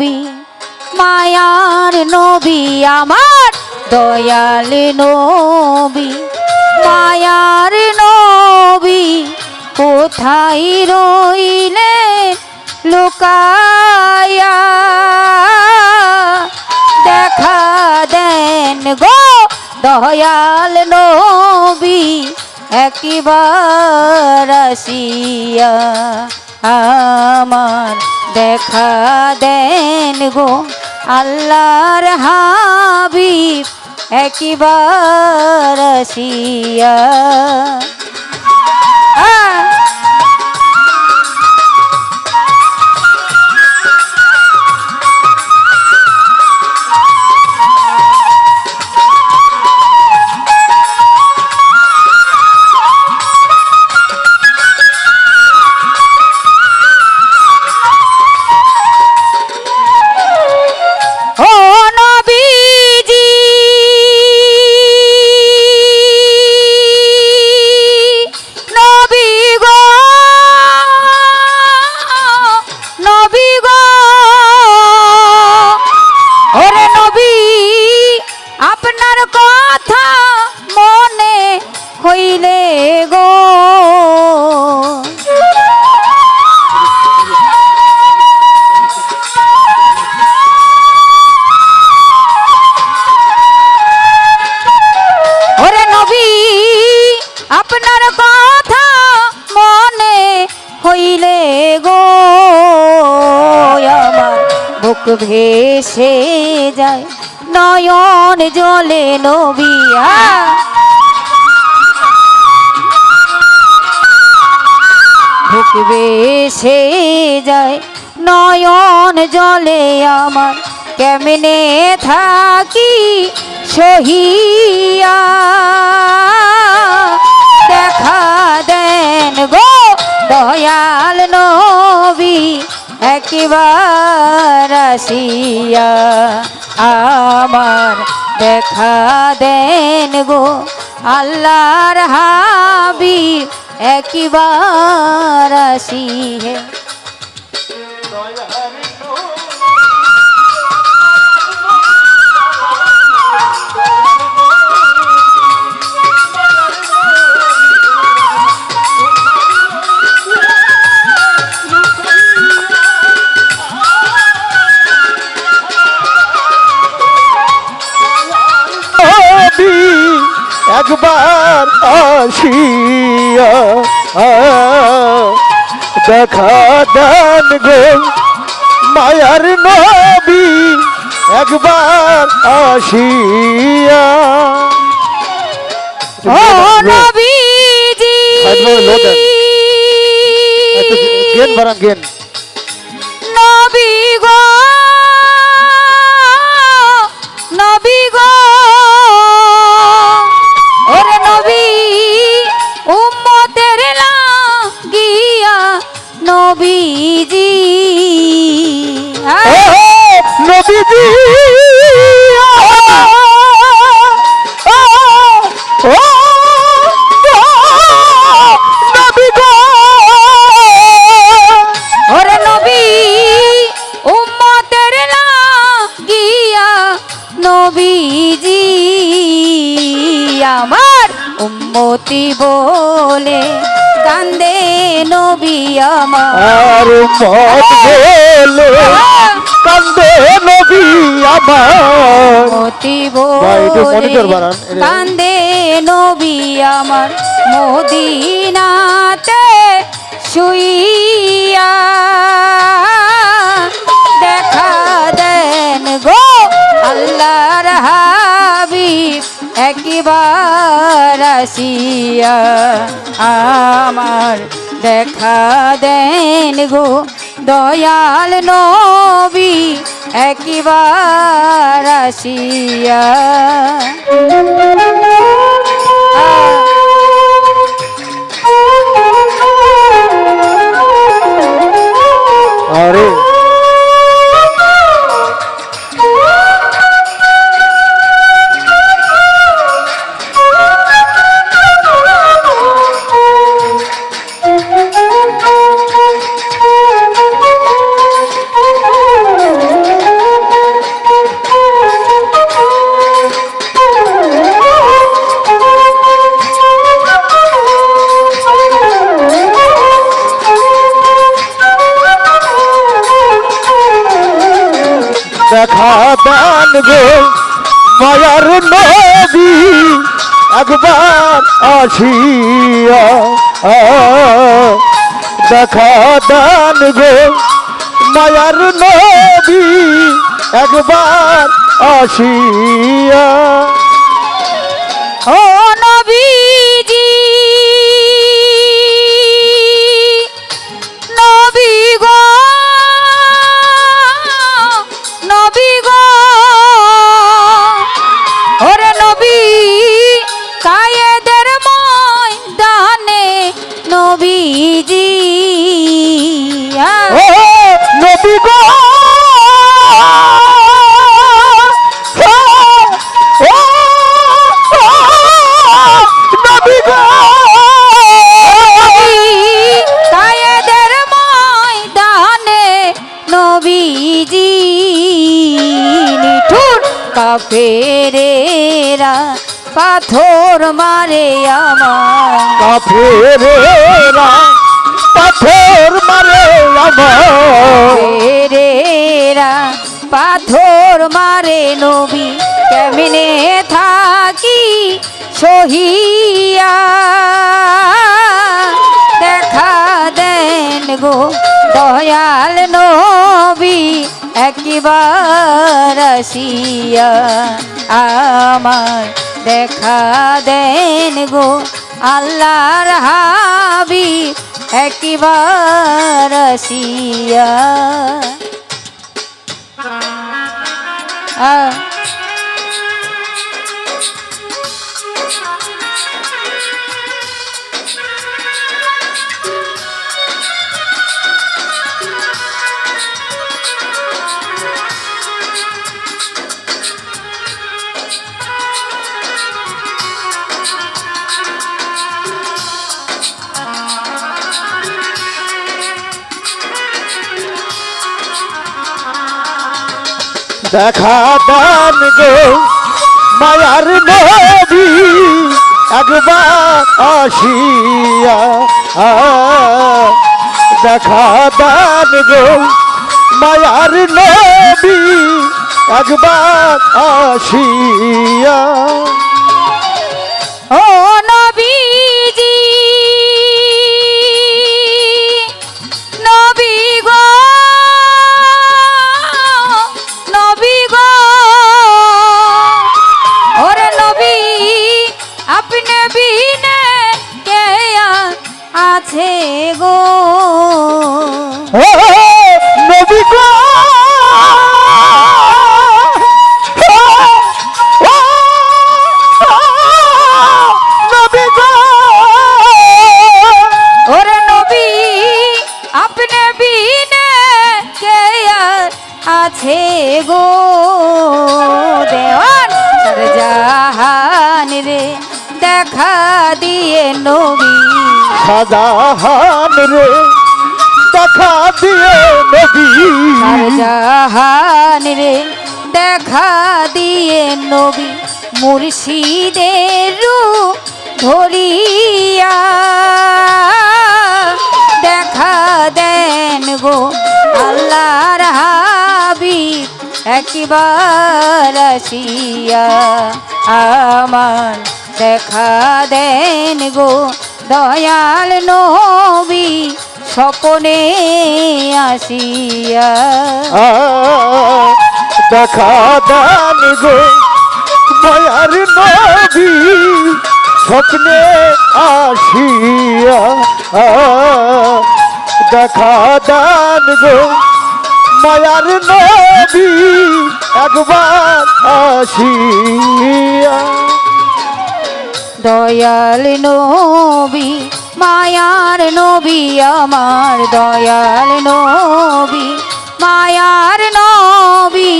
নবী, মায়ার নবী, আমার দয়াল নবী। মায়ার নবী, কোথায় রইলে লুকায়া দেখা দেন গো দয়াল নবী, একবার আসিয়া আমার দেখা দেন গো আল্লাহর হাবিব একবার আসিয়া কথা মনে হইলে গো। ওরে নবী, আপনার কথা মনে হইলে গো। আমার বুক ভেসে যায়। নয়ন জলে নবী আ। বুক ভেসে যায়, নয়ন জলে আমার কেমনে থাকি সহিয়া দেখা দেন গো দয়াল নবী, একবার আসিয়া আমার দেখা দেন গো। আল্লাহর হাবি একবার আসিহে। দেখা দেন গো মায়ার নবী একবার আসিয়া। নবীজি। গেন বারাম গেন। নবী গো নবী গো নবীজি নবীজি আমার উম্মতি বলে কান্দে নবী আমার। আর মত বলে কান্দে নবী আমার। একটু monitor বাড়ান, কান্দে নবী আমার মদিনাতে শুইয়া। দেখা দেন গো আল্লাহর হাবিব একবার আসিয়া। আমার দেখা দেন গো দয়াল নবী একবার আসিয়া। দেখা দান গো মায়ার নবী একবার আসিয়া দেখা দান গো মায়ার নবী একবার আসিয়া। কাফেরেরা পাথর মারে আমার। কাফেরেরা পাথর মারে আমার। ফেরেরা পাথর মারে নবী কেমনে থাকি সহিয়া? দেখা দেন গো দয়াল একবার আসিয়া আমার দেখা দেন গো আল্লাহর হাবি একবার আসিয়া আ- দেখা দান গো মায়ার নবী একবার আসিয়া, দেখা দান গো মায়ার নবী একবার আসিয়া। ও নবীজি সাজাহান রে, দেখা দিয়ে নবী রে, দেখা দিয়ে নবী মুর্শিদের রূপ ধরিয়া। দেখা দেন গো আল্লাহর হাবিব, একবার আসিয়া। আমার দেখা দেন গো দয়াল নবী স্বপনে আসিয়া। দেখা দান গো মায়ার নবী স্বপ্নে আসিয়া। দেখা দান গো মায়ার নবী একবার আসিয়া। দয়াল নবী, মায়ার নবী, আমার দয়াল নবী, মায়ার নবী,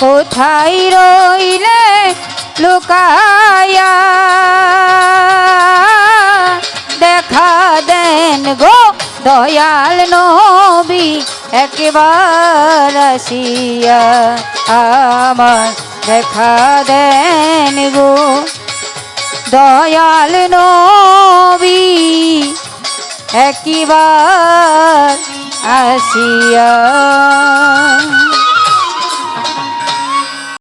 কোথায় রইলে লুকায়া? দেখা দেন গো দয়াল নবী, একবার আসিয়া আমার দেখা দেন গো। দয়াল নবী একবার আসিয়া